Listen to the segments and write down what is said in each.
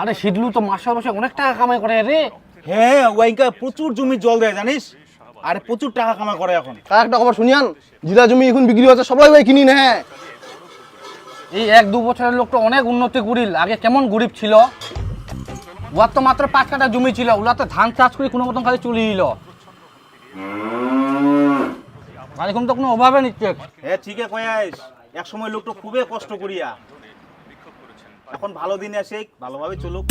আরে শিডলু তো মাসে মাসে অনেক টাকা কামাই করে রে। হ্যাঁ ওয়াইকা প্রচুর জমি জল দেয় জানিস? আর প্রচুর টাকা কামাই করে এখন। তার একটা খবর শুনিয়ান? জিলা জমি এখন বিক্রি হচ্ছে সবাই ভাই কিনি না। এই এক দু বছরের লোকটা অনেক উন্নতি করিল আগে কেমন গরিব ছিল? ওয়ার তো মাত্র পাঁচ কাটা জমি ছিল ওলা তো ধান চাষ করে কোনো মতন খালি চলে দিল আর এখন তো কোনো অভাবে নিচ্ছে হ্যাঁ ঠিকই কয়াইস এক সময় লোকটা খুবই কষ্ট করিয়া। এখন ভালো দিন আসে ভালোভাবে চলুক।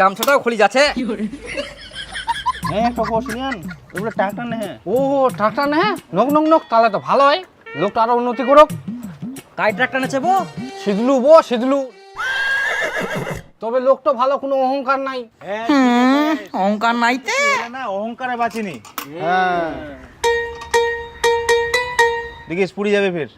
গামছাটাও খুলি যাচ্ছে। হ্যাঁ নে। হ্যাঁ ও ট্রাক্টর নে? নক নক নক তাহলে তো ভালো হয়। লোকটা আরও উন্নতি করুক। কাই ট্রাক্টর নেছে বো সিদলু বো সিদলু। তবে লোকটা ভালো কোনো অহংকার নাই। হ্যাঁ অহংকার নাইতে না অহংকারে বাঁচিনি। হ্যাঁ। দেখিস, পুড়ি যাবে ফের।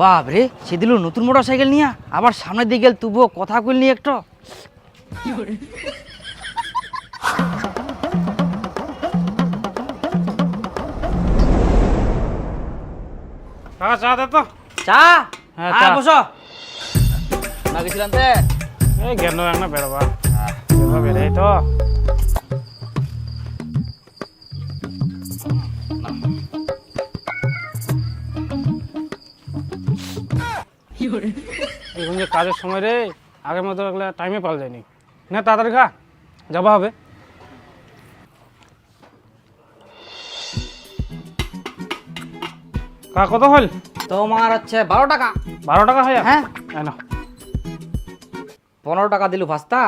বাপ রে, সে দিল নতুন মোটর সাইকেল নিয়ে, আবার সামনের দিকে গেল, তবুও কথা কইল নি একটু। কাকা চা দে তো। চা? হ্যাঁ, চা। বসো। না গেছিলাম তে। এই গেল না বেরোবা। বেরোবা বেরোই তো। এখন যে কাজের সময় রে আগের মতো এগুলো টাইমে পাওয়া যায়নি। না তাড়াতাড়ি খা। যাবা হবে। কা কত হল? তোমার হচ্ছে বারো টাকা। বারো টাকা হয় হ্যাঁ। হ্যাঁ না পনেরো টাকা দিলু ভাস্তা।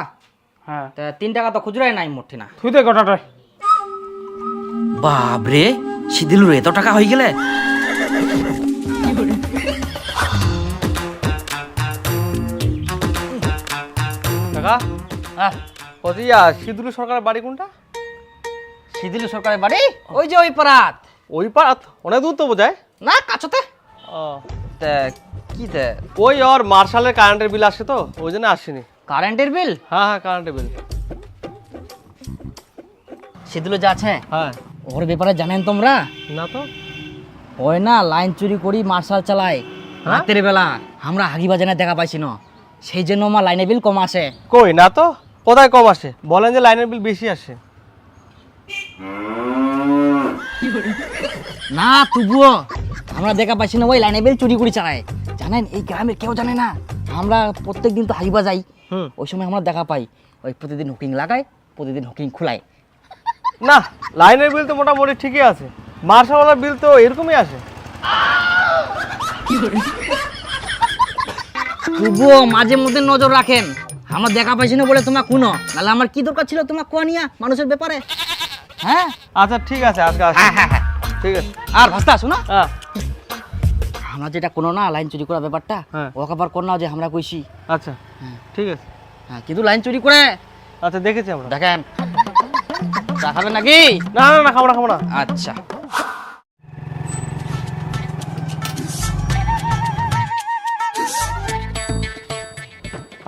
হ্যাঁ। তা তিন টাকা তো খুচরাই নাই মোটি না তুই দে গোটাটাই বাপ রে সিদিলুর এত টাকা হয়ে গেলে। কাকা হ্যাঁ কতিয়া সিদুলু সরকারের বাড়ি কোনটা? সিদিলু সরকারের বাড়ি? ওই যে ওই পারাত ওই পাড়াত অনেক দূর তো বোঝায়। না কাছতে ও তা কি ওই ওর মার্শালের কারেন্টের বিল আসে তো ওই জন্য আসেনি। কারেন্টের বিল হ্যাঁ হ্যাঁ কারেন্টের বিল সিদিলু যা আছে? হ্যাঁ। ওর ব্যাপারে জানেন তোমরা? না তো। ওই না লাইন চুরি করি মার্শাল চালায়। রাতের বেলা আমরা হাগি বাজানে দেখা পাইছি না। সেই জন্য আমার লাইনে বিল কম আসে। কই না তো? কোথায় কম আসে? বলেন যে লাইনের বিল বেশি আসে। না তবুও। আমরা দেখা পাইছি না ওই লাইনে বিল চুরি করে চালায়। জানেন এই গ্রামের কেউ জানে না? আমরা প্রত্যেক দিন তো বাজাই হুম। ওই সময় আমরা দেখা পাই ওই প্রতিদিন হুকিং লাগায় প্রতিদিন হুকিং খুলায়। না লাইনের বিল তো মোটামুটি ঠিকই আছে। মার্শালওয়ালার বিল তো এরকমই আসে। তবুও মাঝে মধ্যে নজর রাখেন। আমরা দেখা পাইছি না বলে তোমার কোনো। নাহলে আমার কি দরকার ছিল তোমার কোয়া নিয়া মানুষের ব্যাপারে? হ্যাঁ? আচ্ছা ঠিক আছে আজকে হ্যাঁ হ্যাঁ হ্যাঁ। ঠিক আছে। আর ভাস্তা শোনো হ্যাঁ। আমরা যেটা কোনো না লাইন চুরি করার ব্যাপারটা হ্যাঁ। ওকে আবার কর না যে আমরা কইছি। আচ্ছা ঠিক আছে। হ্যাঁ কিন্তু লাইন চুরি করে। আচ্ছা দেখেছি আমরা। দেখেন। চা খাবেন নাকি? না না না খাব না খাব না। আচ্ছা।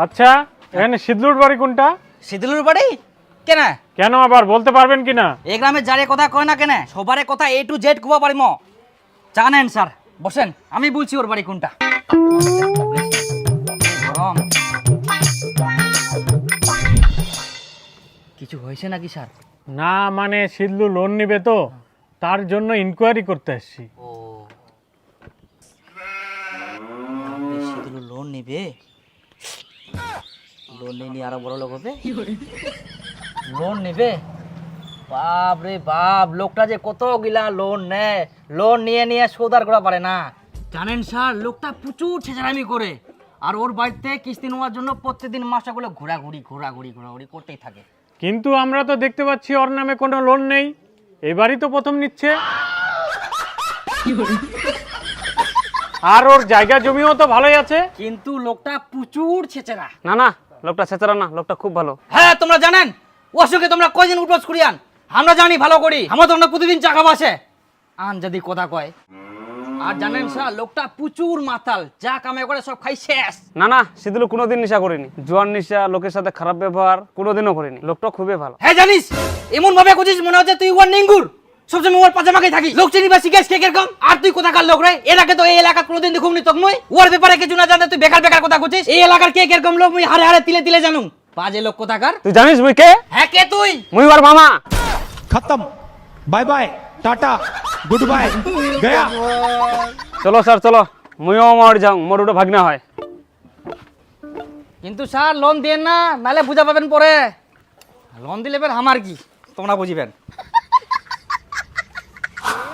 আচ্ছা এখানে সিদ্ধুর বাড়ি কোনটা? শীতলুর বাড়ি? কেন? কেন আবার বলতে পারবেন কিনা? এই গ্রামে যারে কথা কয় না কেন সবারে কথা এ টু জেড কুবা পারিম। জানেন স্যার। বসেন আমি বলছি ওর বাড়ি কোনটা? গরম। কিছু হয়েছে নাকি স্যার? না মানে সিদ্ধু লোন নিবে তো তার জন্য ইনকোয়ারি করতে এসছি। ও। শীতলু লোন নিবে? লোন নিয়ে আরও বড় লোক হবে? লোন নেবে? বাপ রে বাপ লোকটা যে কত গিলা লোন নেয়? লোন নিয়ে নিয়ে সৌদার করা পারে না। জানেন স্যার লোকটা প্রচুর ছেঁচারামি করে। আর ওর বাড়িতে কিস্তি নেওয়ার জন্য প্রত্যেকদিন মাসটাগুলো ঘোরাঘুরি ঘোরাঘুরি ঘোরাঘুরি করতেই থাকে। কিন্তু আমরা তো দেখতে পাচ্ছি ওর নামে কোনো লোন নেই। এবারই তো প্রথম নিচ্ছে। আর ওর জায়গা জমিও তো ভালোই আছে। কিন্তু লোকটা প্রচুর ছেচেরা না না লোকটা ছেচরা না লোকটা খুব ভালো। হ্যাঁ তোমরা জানেন? ওর সঙ্গে তোমরা কয়দিন উঠবাস করিয়ান আমরা জানি ভালো করি। আমার তোমরা প্রতিদিন চাকা বাসে আন যদি কথা কয়। আর জানেন স্যার লোকটা প্রচুর মাতাল। যা কামে করে সব খাই শেষ। না না সিদুল কোনোদিন নেশা করিনি। জোয়ান নেশা লোকের সাথে খারাপ ব্যবহার কোনোদিনও করিনি। লোকটা খুবই ভালো। হ্যাঁ জানিস এমন ভাবে করছিস মনে হচ্ছে তুই ওর নিঙ্গুর। সবসময় ওর পাশে মাকে থাকিস। লোক চিনি বা শিখেস কে কীরকম? আর তুই কোথাকার লোক রে? আগে তো এই এলাকা কোনোদিন দেখুমনি তোক মুই। ওর ব্যাপারে কিছু না জানতে তুই বেকার বেকার কথা করছিস এই এলাকার কে কীরকম লোক মুই হারে হারে তিলে তিলে জানুম। বাজে লোক কোথাকার? তুই জানিস মুই কে? হ্যাঁ কে তুই? মুই ওর মামা। খতম bye bye tata good bye গয়া চলো স্যার চলো ময়ও আমার যাও মোর ওটা ভাগনা হয় কিন্তু স্যার লোন দিয়ে না নালে বুঝা পাবেন পরে লোন দিলে বের আমার কি তোমরা বুঝিবেন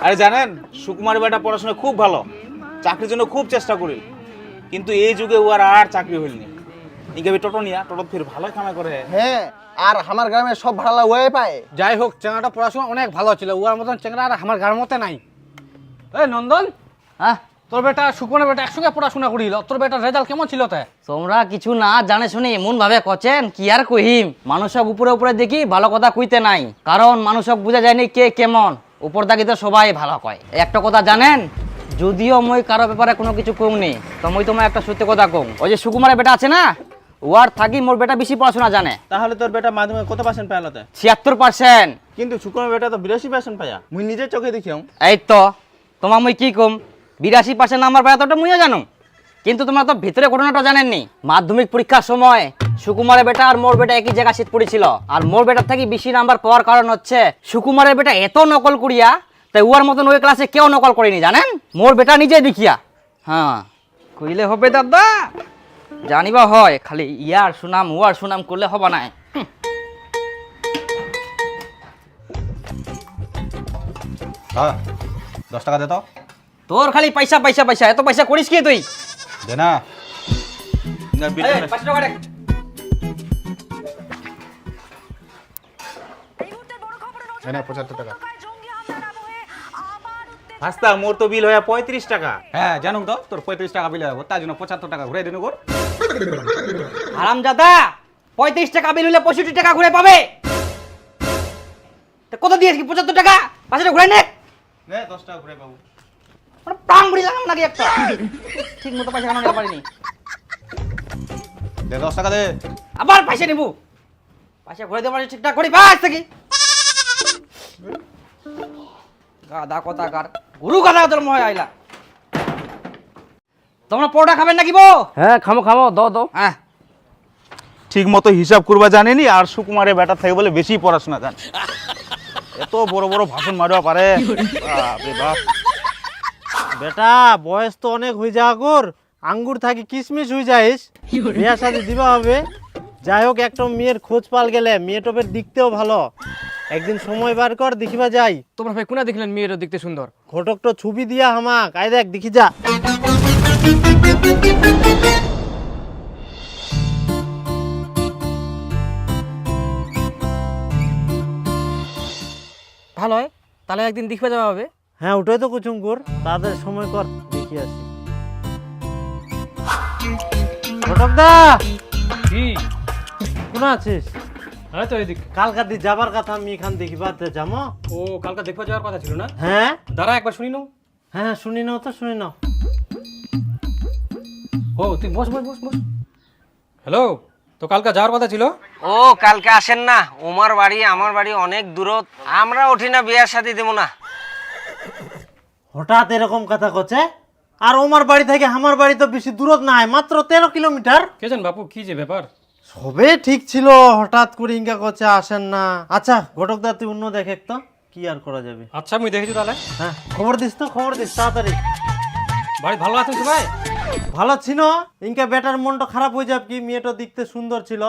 আরে জানেন সুকুমার বেটা পড়াশোনা খুব ভালো। চাকরির জন্য খুব চেষ্টা করি। কিন্তু এই যুগে ও আর আর চাকরি হইলনি টোটো নিয়া টোটো ফির ভালোই কামাই করে। হ্যাঁ আর আমার গ্রামে সব ভাড়া ওয়ে পায়। যাই হোক চেংড়াটা পড়াশোনা অনেক ভালো ছিল ওর মতন চেংড়া আর আমার গার মতে নাই। এই নন্দন হ্যাঁ? তোর বেটা সুকনের বেটা একসঙ্গে পড়াশোনা করিল তোর বেটার রেজাল্ট কেমন ছিল তে? তোমরা কিছু না জানে শুনে এমন ভাবে কচেন কি আর কহিম? মানুষক উপরে উপরে দেখি ভালো কথা কইতে নাই কারণ মানুষক বুঝা যায়নি কে কেমন। উপর দাগিতে সবাই ভালো কয়। একটা কথা জানেন যদিও মই কারও ব্যাপারে কোনো কিছু কমনি তো মই তোমার একটা সত্যি কথা কম ওই যে সুকুমারের বেটা আছে না? ওয়ার থাকি মোর বেটা বেশি পড়াশোনা জানে। তাহলে তোর বেটা মাধ্যমিক কত পার্সেন্ট পাইলতে ছিয়াত্তর পার্সেন্ট কিন্তু সুকুমার বেটা তো বিরাশি পার্সেন্ট পাইয়া মুই নিজের চোখে দেখিও এই তো তোমার মই কি কম? বিরাশি পার্সেন্ট নাম্বার পায় তোটা মুইও জানো কিন্তু তোমরা তো ভিতরে ঘটনাটা জানেননি। মাধ্যমিক পরীক্ষার সময় সুকুমারের বেটা আর মোর বেটা একই জায়গা সিট পড়েছিল। আর মোর বেটার থেকে বেশি নাম্বার পাওয়ার কারণ হচ্ছে সুকুমারের বেটা এত নকল করিয়া তাই উয়ার মতন ওই ক্লাসে কেউ নকল করেনি জানেন? মোর বেটা নিজে দেখিয়া। হ্যাঁ। কইলে হবে দাদা? জানিবা হয় খালি ইয়ার সুনাম উয়ার সুনাম করলে হবে না হুম। হ্যাঁ দশ টাকা দে তো। তোর খালি পয়সা পয়সা পয়সা এত পয়সা করিস কি তুই? দে না। পাঁচশো টাকা দে। মোর তো বিল হয়ে পঁয়ত্রিশ টাকা। হ্যাঁ জানুক তো তোর পঁয়ত্রিশ টাকা বিল হবে তার জন্য পঁচাত্তর টাকা ঘুরে দিন গোর। হারাম দাদা পঁয়ত্রিশ টাকা বিল হলে পঁয়ষট্টি টাকা ঘুরে পাবে। কত দিয়েছি পঁচাত্তর টাকা? ঘুরে নে। নে দশ টাকা ঘুরে পাবো। মানে প্রাণ বুড়ি লাগাম নাকি একটা? ঠিক মতো পয়সা কেন পারিনি দে দশ টাকা দে। আবার পয়সা নিবো। পয়সা ঘুরে দেওয়া ঠিকঠাক করি বাস থেকে গাদা কথা কার। গুরু গাদা তোর মহে আইলা। তোমরা পরোটা খাবেন নাকি বো হ্যাঁ খামো খামো দ দো হ্যাঁ। ঠিক মতো হিসাব করবা জানেনি আর সুকুমারের বেটা থেকে বলে বেশি পড়াশোনা জানে। এত বড় বড় ভাষণ মারবা পারে। বাপরে বাপ। বেটা বয়স তো অনেক হয়ে যাওয়া কর। আঙ্গুর থাকি কিশমিশ হয়ে যাইস। বিয়া শাদি দিবা হবে। যাই হোক একটা মেয়ের খোঁজ পাল গেলে মেয়ে টপের দিকতেও ভালো। একদিন সময় বার কর দেখিবা যাই। তোমরা ভাই কোনা দেখলেন মেয়েটা দেখতে সুন্দর? ঘটক তো ছবি দিয়া হামাক। আই দেখ দেখি যা। ভালো হয় তাহলে একদিন দেখবে যাওয়া হবে। হ্যাঁ ওটাই তো কুচুম কর। তাদের সময় কর দেখি আসি। কি? কোন আছিস? হ্যাঁ তো এদিক। কালকা দি যাবার কথা আমি এখান দেখিবাতে যামো। ও কালকে দেখবা যাওয়ার কথা ছিল না? হ্যাঁ। দাঁড়া একবার শুনি নাও। হ্যাঁ শুনি নাও তো শুনি নাও। ও তুই বস বস বস বস। হ্যালো তো কালকে যাওয়ার কথা ছিল? ও কালকে আসেন না। ওমার বাড়ি আমার বাড়ি অনেক দূরত। আমরা উঠি না বিয়ার সাথে দেবো না। হঠাৎ এরকম কথা কচ্ছে? আর ওমার বাড়ি থেকে আমার বাড়ি তো বেশি দূরত নাই মাত্র তেরো কিলোমিটার। কে জান বাপু কি যে ব্যাপার? সবে ঠিক ছিল হঠাৎ করে ইঙ্কা করছে আসেন না। আচ্ছা ঘটক দা তুই অন্য দেখে তো কি আর করা যাবে? আচ্ছা আমি দেখেছি তাহলে। হ্যাঁ খবর দিস তো খবর দিস তাড়াতাড়ি। বাড়ি ভালো আছেন সবাই? ভালো ছিল ইনকা বেটার মনটা খারাপ হয়ে যাবে কি? মেয়েটা দেখতে সুন্দর ছিল।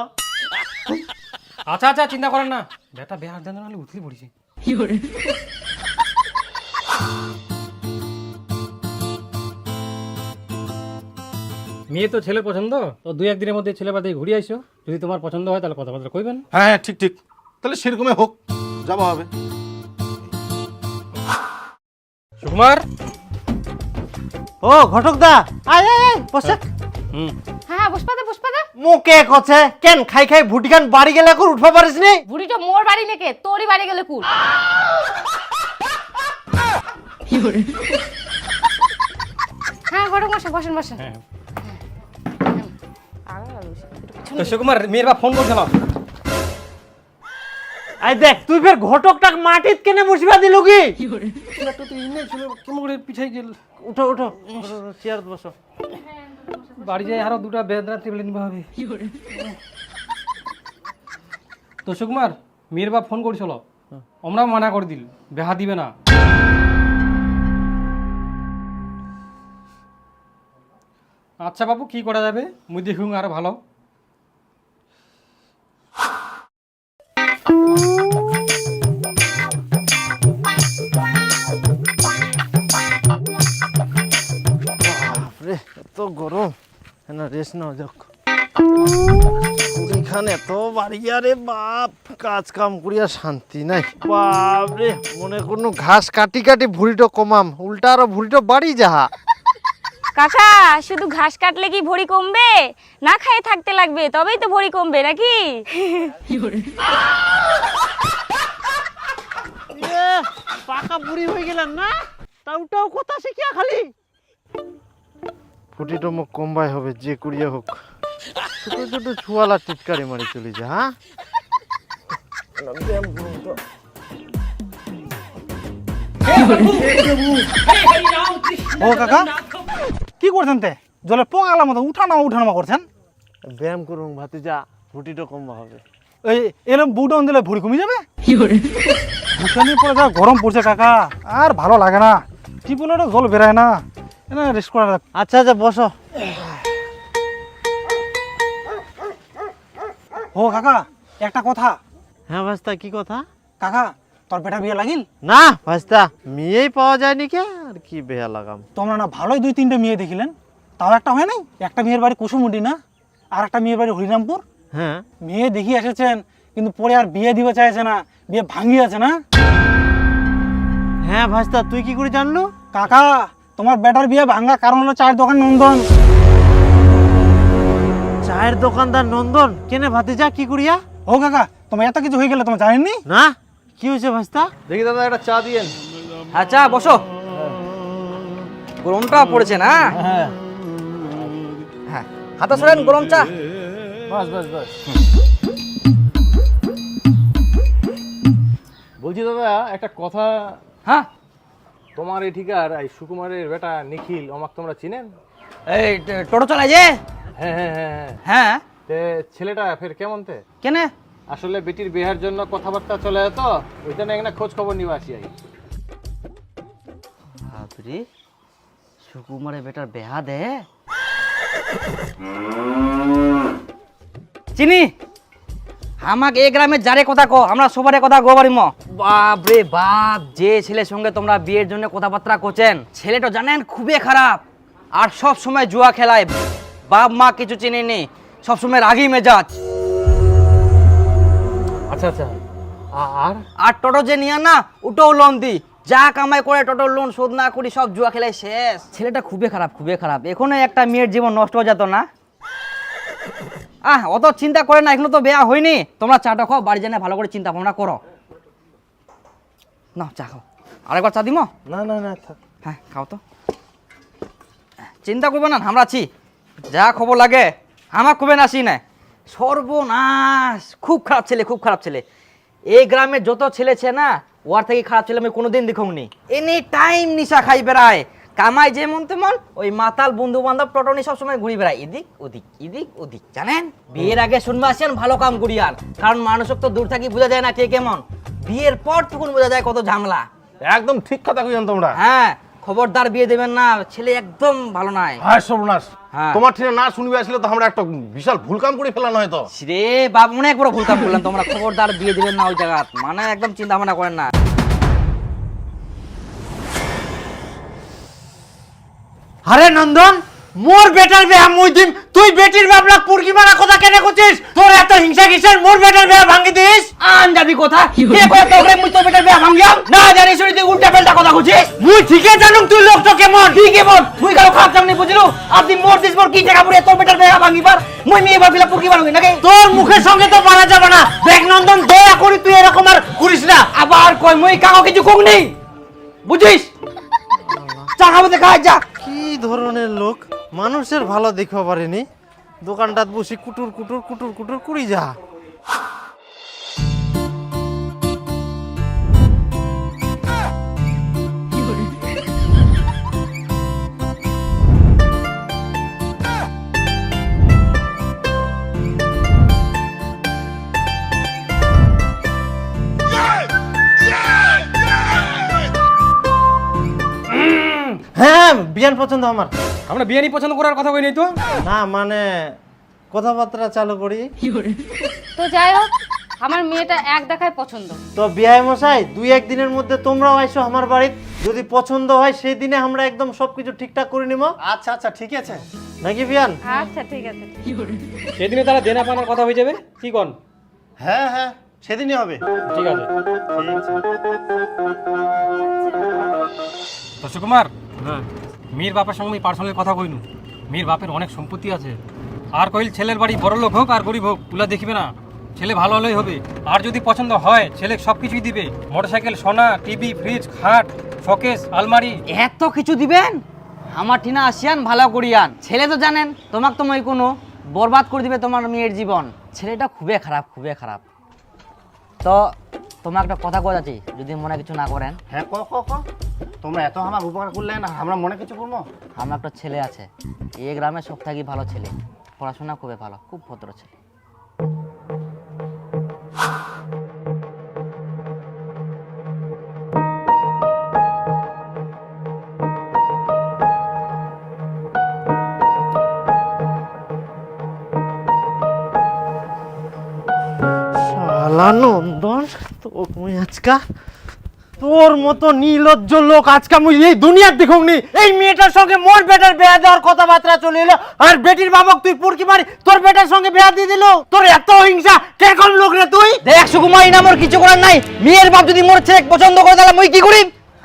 আচ্ছা আচ্ছা চিন্তা করেন না। বেটা বেহার দেন নাহলে উঠলি পড়েছি। মেয়ে তো ছেলে পছন্দ? তো দুই একদিনের মধ্যে ছেলে বাদে ঘুরে আইসো। যদি তোমার পছন্দ হয় তাহলে কথাবার্তা কইবেন। হ্যাঁ হ্যাঁ ঠিক ঠিক। তাহলে সেরকমই হোক। যাওয়া হবে। সুকুমার? ও ঘটক দা আয় আয় আয় বসে। হ্যাঁ পুষ্পা দে পুষ্পা দে মুখে কছে? কেন খাই খাই ভুটিকান বাড়ি গেলে এখন উঠবা পারিস নি? বুড়িটা মোর বাড়ি নেকে? তোরই বাড়ি গেলে কুল। হ্যাঁ ঘটক মশাই বসেন বসেন। হ্যাঁ। তো সুকুমার মেয়ের বাপ ফোন করছিল আই দেখ তুই ফের ঘটকটাক মাটিত কেনে বসিবা দিল কি? কেমন করে পিছাই গেল? উঠো উঠো চেয়ার বসো। বাড়ি যাই আরও দুটা বেদনা টেবিলে নিবা হবে তো সুকুমার মেয়ের বাপ ফোন করেছিল। আমরা মানা করে দিল বেহা দিবে না। আচ্ছা বাবু কি করা যাবে? মুই দেখুন আরও ভালো। এত গরম না রেস্ট নাও যাক এখানে এত বাড়িয়া রে বাপ কাজ কাম করিয়া শান্তি নাই। বাপ রে মনে কোনো ঘাস কাটি কাটি ভুড়িটো কমাম উল্টা আরও ভুড়িটো বাড়ি যাহা। কাকা শুধু ঘাস কাটলে কি ভরি কমবে? না খাইয়ে থাকতে লাগবে তবেই তো ভরি কমবে নাকি? এ, পাকা বুড়ি হয়ে গেলাম না? তাউটাও কথা শিখিয়া খালি। ফুটিটো মুখ কম্বাই হবে যে কুড়িয়া হোক। ছোট ছোট ছুয়ালা টিটকারি মারি চলে যা হ্যাঁ? ও কাকা কি করছেন তে? জলে পোঙালার মতো উঠানো উঠানো করছেন? ব্যায়াম করুন ভাতিজা ফুটিটো কমবা হবে। এই এরকম বুডন দিলে ভুড়ি কমে যাবে? ভূষণের পরে যা গরম পড়ছে কাকা আর ভালো লাগে না। টিপুলেরও জল বেরায় না। এনে রেস্ট করা আচ্ছা আচ্ছা বসো। ও কাকা একটা কথা। হ্যাঁ ভাস্তা কি কথা? কাকা তোর বেটা বিয়ে লাগিল? না ভাস্তা মেয়েই পাওয়া যায়নি কে? আর কি বেয়া লাগাম। তোমরা না ভালোই দুই তিনটে মেয়ে দেখিলেন। তাও একটা হয় নাই? একটা মেয়ের বাড়ি কুসুমুন্ডি না? আর একটা মেয়ের বাড়ি হরিরামপুর? হ্যাঁ। মেয়ে দেখি এসেছেন কিন্তু পরে আর বিয়ে দিতে চাইছে না। বিয়ে ভাঙি আছে না? হ্যাঁ ভাস্তা তুই কি করে জানলু? কাকা তোমার বেটার বিয়ে ভাঙা কারণ হলো চায়ের দোকান নন্দন। চায়ের দোকানদার নন্দন? কেনে ভাতে ভাতিজা? কি করিয়া? ও কাকা তোমার এত কিছু হয়ে গেলে তোমার জানেননি? না? কি হয়েছে ভাস্তা? দেখি দাদা একটা চা দিয়েন। চা বসো। গরমটা পড়েছে না? হ্যাঁ হাতে সরেন গরম চা। বাস বাস বাস। বলছি দাদা একটা কথা হ্যাঁ? তোমার এই ঠিকার এই সুকুমারের বেটা নিখিল আমাকে তোমরা চিনেন? এই টোটো চালাই যে? হ্যাঁ হ্যাঁ হ্যাঁ হ্যাঁ। হ্যাঁ। তে ছেলেটা ফের কেমন তে? কেনে? আসলে বেটির বিয়ার জন্য কথাবার্তা চলে যেত ওই জন্য এখানে খোঁজ খবর নিয়ে আসি আই। বাপরে সুকুমারের বেটার বেহা দে চিনি? আমাক এই গ্রামে যারে কথা কো আমরা সবারে কথা গো পারিম বাপ রে বাপ যে ছেলের সঙ্গে তোমরা বিয়ের জন্য কথাবার্তা করছেন ছেলেটা জানেন খুবই খারাপ আর সব সময় জুয়া খেলায়। বাপ মা কিছু চিনিনি সব সময় রাগি মেজাজ। আচ্ছা আচ্ছা আর? আর টোটো যে নিয়ে না ওটাও লোন দি। যা কামাই করে টোটো লোন শোধ না করি সব জুয়া খেলায় শেষ। ছেলেটা খুবই খারাপ খুবই খারাপ। এখনও একটা মেয়ের জীবন নষ্ট হয়ে যেত না? আহ অত চিন্তা করে না এখনও তো বেয়া হয়নি। তোমরা চাটা খাও বাড়ি জেনে ভালো করে চিন্তা ভাবনা করো। না চা খাও। আরেকবার চা দিমো? না না না হ্যাঁ খাও তো। চিন্তা করবে না আমরা আছি যা খবর লাগে আমার খুবই নাসি না সর্বনাশ খুব খারাপ ছেলে খুব খারাপ ছেলে। এই গ্রামে যত ছেলে ছে না ওর থেকে খারাপ ছেলে আমি কোনোদিন দেখুনি এনি টাইম নিশা খাই বেড়ায় কামাই যেমন তেমন ওই মাতাল বন্ধু বান্ধব টটনি সবসময় ঘুরি বেড়ায়। এদিক ওদিক এদিক ওদিক জানেন? বিয়ের আগে শুনবে আসেন ভালো কাম করিয়ান কারণ মানুষক তো দূর থাকি বোঝা যায় না কে কেমন। বিয়ের পর তখন বোঝা যায় কত ঝামেলা। একদম ঠিক কথা কইছেন তোমরা। হ্যাঁ খবরদার বিয়ে দেবেন না ছেলে একদম ভালো নাই। হায় সর্বনাশ। হ্যাঁ। তোমার ঠিনে না শুনবে আসলে তো আমরা একটা বিশাল ভুল কাম করে ফেলানো হয়তো রে বাপ অনেক বড় ভুল কাম করলাম তোমরা। খবরদার বিয়ে দেবেন না ওই জায়গা মানে একদম চিন্তা ভাবনা করেন না। আরে নন্দন মোর বেটার বিয়া মুই দিম। তুই বেটির বাবলা পুরকি মারা কথা কেনে করছিস তোর এত হিংসা কিসের? মোর বেটার বিয়া ভাঙি দিস। আন যাবি কথা কে কয় তোরে মুই তো বেটার বিয়া ভাঙ্গিয়াম? না জানি শুনি তুই উল্টা পাল্টা কথা কইছিস মুই ঠিকই জানুম তুই লোকটা কেমন? ঠিক কেমন তুই কারও খারাপ জানি বুঝলু? আপনি মোর দিস মোর কি টাকা পুরে তোর বেটার বিয়া ভাঙ্গিবার? মুই মেয়ে বাপিলা পুরকি বানাবি নাকি? তোর মুখের সঙ্গে তো মারা যাবে না। দেখ নন্দন দয়া করি তুই এরকম আর করিস না। আবার কই মুই কাকো কিছু কম নেই বুঝিস চা খাব দেখা যা। কি ধরনের লোক মানুষের ভালো দেখবা পারেনি। দোকানটাত বসে কুটুর কুটুর কুটুর কুটুর কুড়ি যা। হ্যাঁ বিয়ান পছন্দ আমার। আমরা বিরিয়ানি পছন্দ করার কথা কই নাই তো? না মানে কথাবার্তা চালু করি। তো যাই হোক আমার মেয়েটা এক দেখায় পছন্দ। তো বিয়াই মশাই দুই এক দিনের মধ্যে তোমরাও আইসো আমার বাড়িতে। যদি পছন্দ হয় সেই দিনে আমরা একদম সবকিছু ঠিকঠাক করে নিব আচ্ছা আচ্ছা ঠিক আছে। নাকি বিয়ান? আচ্ছা ঠিক আছে। সেদিনে তারা দেনা পানার কথা হয়ে যাবে? কি কন? হ্যাঁ হ্যাঁ সেদিনই হবে। ঠিক আছে। তো সুকুমার হ্যাঁ। মীর বাপের সঙ্গে আমি পার্সোনালি কথা কইনু। মীর বাপের অনেক সম্পত্তি আছে। আর কইল ছেলের বাড়ি বড় লোক হোক আর গরিব হোক, তুলা দেখবে না। ছেলে ভালো হলেই হবে। আর যদি পছন্দ হয়, ছেলে সব কিছুই দিবে। মোটরসাইকেল, সোনা, টিভি ফ্রিজ খাট, শোকেস, আলমারি। এত কিছু দিবেন? আমার ঠিনা আসিয়ান, ভালো করিয়ান ছেলে তো জানেন, তোমাক তো মই কোনো বরবাদ করে দিবে তোমার মেয়ের জীবন। ছেলেটা খুবই খারাপ খুবই খারাপ। তো তোমার একটা কথা কথা যাচ্ছি যদি মনে কিছু না করেন। হ্যাঁ ক ক ক তোমরা এত আমার উপকার করলে না আমরা মনে কিছু করব? আমার একটা ছেলে আছে এই গ্রামে সব থেকে ভালো ছেলে পড়াশোনা খুবই ভালো খুব ভদ্র ছেলে। তো মুই আজকা? তোর মতো নির্লজ্জ লোক আজকে মুই এই দুনিয়ার দেখুক নি এই মেয়েটার সঙ্গে মোর বেটার বিয়া দেওয়ার কথাবার্তা চলে এলো। আর বেটির বাবক তুই পুরকি মারি, তোর বেটার সঙ্গে বিয়া দিয়ে দিল? তোর এত হিংসা কেরকম লোক রে তুই? দেখ, সুকুমার, না মোর কিছু করার নাই। মেয়ের বাপ যদি মোর ছেলে পছন্দ করে, তাহলে মুই কি করি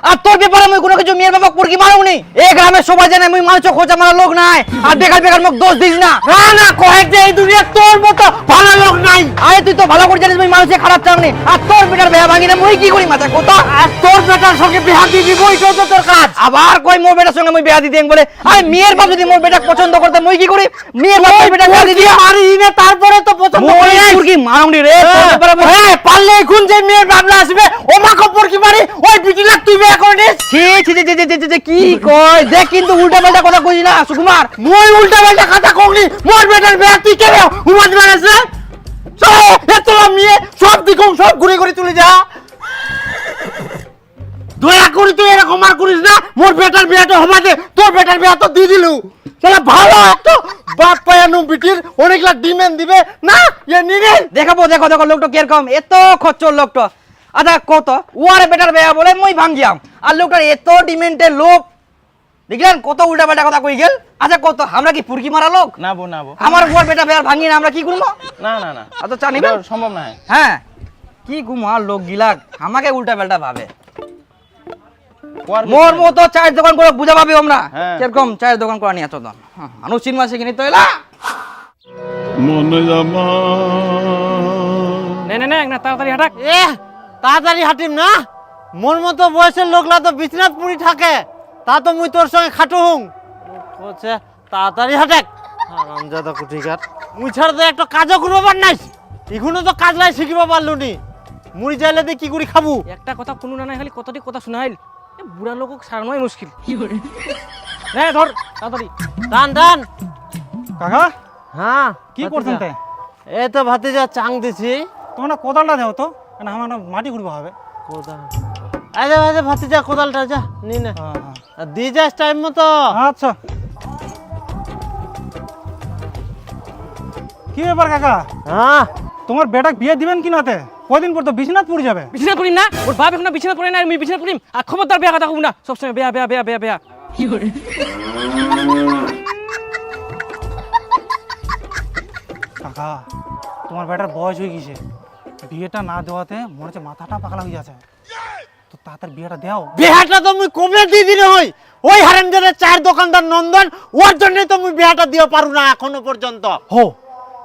আর তোর ব্যাপারে মুই কোনো কিছু মেয়ের বাবা পুরকি মারুনি? এই গ্রামে সবাই জানে মুই মানুষ খোঁজা মারা লোক নাই আর বেকার বেকার মুখ দোষ দিস না। না না কয়েক যে এই দুনিয়ার তোর মতো ভালো লোক নাই। আরে তুই তো ভালো করে জানিস মুই মানুষের খারাপ চাওনি আর তোর বেটার বেয়া ভাঙি না মুই কি করি মাথা কত আর তোর বেটার সঙ্গে বিয়া দিয়ে দিব এটাও তো তোর কাজ। আবার কই মোর বেটার সঙ্গে মুই বিয়া দিতে বলে? আরে মেয়ের বাপ যদি মোর বেটা পছন্দ করতে মুই কি করি? মেয়ের বাপ মোর বেটা বিয়া দিয়ে আর না তারপরে তো পছন্দ করি নাই। মারুনি রে তোর ব্যাপারে হ্যাঁ পারলে এখন যে মেয়ের বাবলা আসবে ও মা খবর কি মারি? ওই বিটিলা তুই বিয়ে ছি ছি ছি ছি ছি, ছি, ছি, কি কয়? দেখ কিন্তু উল্টা পাল্টা কথা কইস না সুকুমার। মই উল্টা পাল্টা কথা কগনি মোর বেটার বিয়া তুই কেন উমাজ মারাছে চল এত মেয়ে সব দিকম সব ঘুরে ঘুরে চলে যা। দয়া করে তুই এরকম আর করিস না মোর বেটার বিয়াটা হবা তোর বেটার বিয়া তো দিয়ে দিলু। তাহলে ভালো একটা বাপ পায়ানু বিটির অনেকলা ডিমেন্ড দিবে। না ইয়ে নিরে দেখাবো দেখো দেখো লোকটা কীরকম? এত খচ্চর লোকটা। আচ্ছা কত? ওয়ারে বেটার বেয়া বলে মই ভাঙ্গিয়াম আর লোকটার এত ডিমেন্টের লোক দেখলেন কত উল্টা পাল্টা কথা কই গেল? আচ্ছা কত? আমরা কি পুরকি মারা লোক? না বো না বো আমার ওয়ার বেটা বেয়ার ভাঙ্গি না আমরা কি করব? না না না। আচ্ছা জানি এটা সম্ভব না। হ্যাঁ। কি গুমার লোক গিলাক। আমাকে উল্টা পাল্টা ভাবে। মোর মতো চায়ের দোকান করে বুঝা পাবি আমরা? হ্যাঁ। কীরকম চায়ের দোকান করে নিয়ে চোদন মানুষ চিন মাসে কিনি তো এলা। নে নে নে না তাড়াতাড়ি হাঁটাক। এ তাড়াতাড়ি হাঁটিম না? মোর মতো বয়সের লোকলা তো বিছনাথ পুরি থাকে তা তো মুই তোর সঙ্গে খাটু হুং বলছে তাড়াতাড়ি হাঁটেক। আরামজাদা কুঠিকার মুই ছাড়া তো একটা কাজও করব পার নাই। এখনও তো কাজ লাই শিখিব পারলু নি মুড়ি চাইলে দিয়ে কি করে খাব। একটা কথা কোনো না নাই খালি কতটি কথা শোনাইল। এ বুড়া লোক সারানোই মুশকিল। হ্যাঁ ধর তাড়াতাড়ি। টান টান কাকা? হ্যাঁ কি করছেন তে? এই তো ভাতিজা চাং দিছি। তোমরা কোদালটা দেও তো। আমার না মাটি হবে। কোদাল। আরে আরে ভাতিজা কোদালটা যা। নি না। আর দিয়ে যাস টাইম মতো। আচ্ছা। কি ব্যাপার কাকা? হ্যাঁ। তোমার বেটা বিয়ে দিবেন কি নাতে কদিন পর তো বিশ্বনাথ যাবে? পড়িম না? ওর বাপ এখন বিছানা পড়ে না আমি বিছানা পড়িম আর খবরদার বেয়া কথা কব না। সবসময় বেয়া বেয়া বেয়া বেয়া বেয়া। কাকা তোমার বেটার বয়স হয়ে গেছে বিয়েটা না দেওয়াতে মনে হচ্ছে মাথাটা পাকলা হয়ে যাচ্ছে। তো তাড়াতাড়ি বিয়েটা দেও। বিয়েটা তো মুই কমে দিয়ে দিলে হই। ওই হারামজাদের চায়ের দোকানদার নন্দন ওর জন্য তো মুই বিহাটা দিও পারু না এখনও পর্যন্ত। হো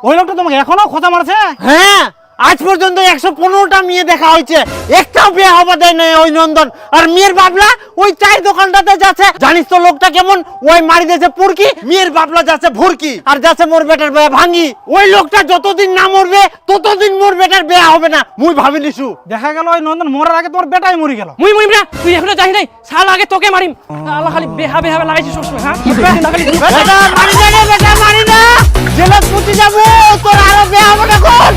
ওই লোকটা তোমাকে এখনও খোঁজা মারছে? হ্যাঁ। আজ পর্যন্ত একশো পনেরোটা মেয়ে দেখা হয়েছে। একটাও বিয়ে হবা দেয় নাই ওই নন্দন। আর মেয়ের বাবলা ওই চায়ের দোকানটাতে যাচ্ছে। জানিস তো লোকটা কেমন? ওই মারি দিয়েছে পুরকি মেয়ের বাবলা যাচ্ছে ভুরকি। আর যাচ্ছে মোর বেটার বেয়া ভাঙ্গি। ওই লোকটা যতদিন না মরবে ততদিন মোর বেটার বেয়া হবে না। মুই ভাবি নিছু দেখা গেল ওই নন্দন মরার আগে তোর বেটাই মরি গেল। মুই মরিম না তুই এখনও যাই নাই? সাল আগে তোকে মারিম। আল্লাহ খালি বেহা বেহা লাগাইছিস সবসময় হ্যাঁ? বেটা মারি না বেটা মারি না জেলা পুতি যাব তোর আরও বেয়া হবে না কোন?